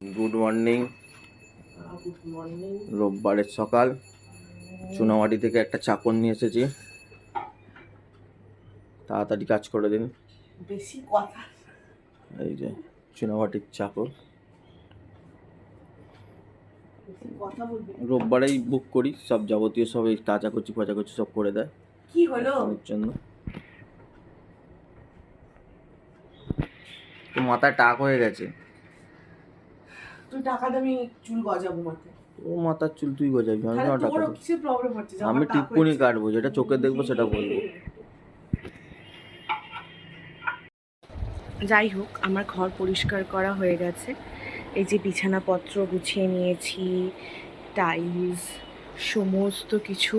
Good morning রোববারের সকাল। চুনামাটি থেকে একটা চাকর নিয়ে এসেছি। তাড়াতাড়ি কাজ করে দিন। বেশি কথা। এই যে চুনামাটির চাকর। রোববারেই বুক করি। সব যাবতীয় সব এই কাচাকুচি ফাচাকুচি সব করে দেয়। কি হলো? জন্য। মাথায় টাক হয়ে গেছে। তুই টাকা দিয়ে আমি চুল গজাবো মাথায় ও মাথার চুল তুই গজাবি আমি কেন টাকা দেবো? প্রবলেম হচ্ছে? যে আমি আমার টাক টিপ্পনি হয়েছে? কাটবো যেটা চোখে দেখব সেটা বলব। যাই হোক আমার ঘর পরিষ্কার করা হয়ে গেছে। এই যে বিছানাপত্র গুছিয়ে নিয়েছি টাইলস সমস্ত কিছু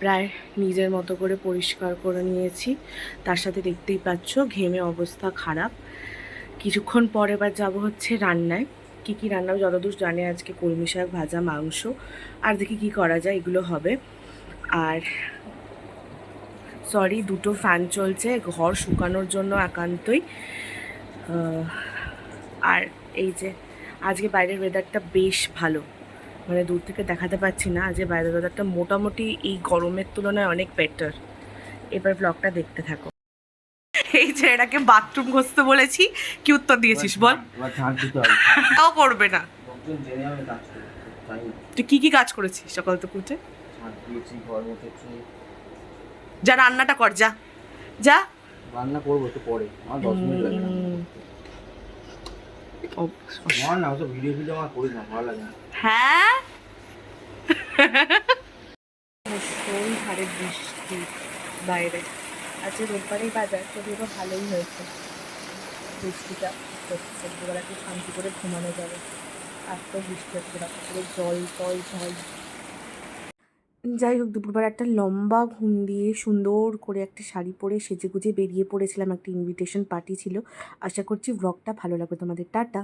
প্রায় নিজের মতো করে পরিষ্কার করে নিয়েছি। তার সাথে দেখতেই পাচ্ছ ঘেমে অবস্থা খারাপ। কিছুক্ষণ পরে এবার যাব হচ্ছে রান্নায়। কী কী রান্না, যতদূর জানে আজকে কলমি শাক, ভাজা, মাংস। আর দেখি কী করা যায়, এগুলো হবে। আর সরি দুটো ফ্যান চলছে, ঘর শুকানোর জন্য একান্তই। আর এই যে আজকে বাইরের ওয়েদারটা বেশ ভালো। মানে দূর থেকে দেখাতে পাচ্ছি না, আজকে বাইরের ওয়েদারটা মোটামুটি এই গরমের তুলনায় অনেক বেটার এবার ব্লগটা দেখতে থাকো। এটাকে বাথরুম ঘষতে বলেছি কি উত্তর দিয়েছিস বল? তাও করবে না। তাই তুই কি কি কাজ করেছিস সকাল উঠে? ঘর মুছেছি যা রান্নাটা কর যা। যা। রান্না করব একটু পরে আমার দশ মিনিট লাগে না উম, ও, আমার না ওসব ভিডিও ভিডিও আমার করি না ভালো লাগে না। হ্যাঁ? বৃষ্টি বাইরে? আজকে রোববারেই বাজার যদিও ভালোই হয়েছে। বৃষ্টিটা হচ্ছে দুবেলা শান্তি করে ঘুমানো যাবে। আর তো বৃষ্টি হচ্ছে না পুরো জল জল জল। যাই হোক, দুপুরবেলা একটা লম্বা ঘুম দিয়ে সুন্দর করে একটা শাড়ি পরে সেজে গুজে বেরিয়ে পড়েছিলাম, একটা ইনভিটেশন পার্টি ছিল। আশা করছি ব্লগটা ভালো লাগবে তোমাদের। টাটা!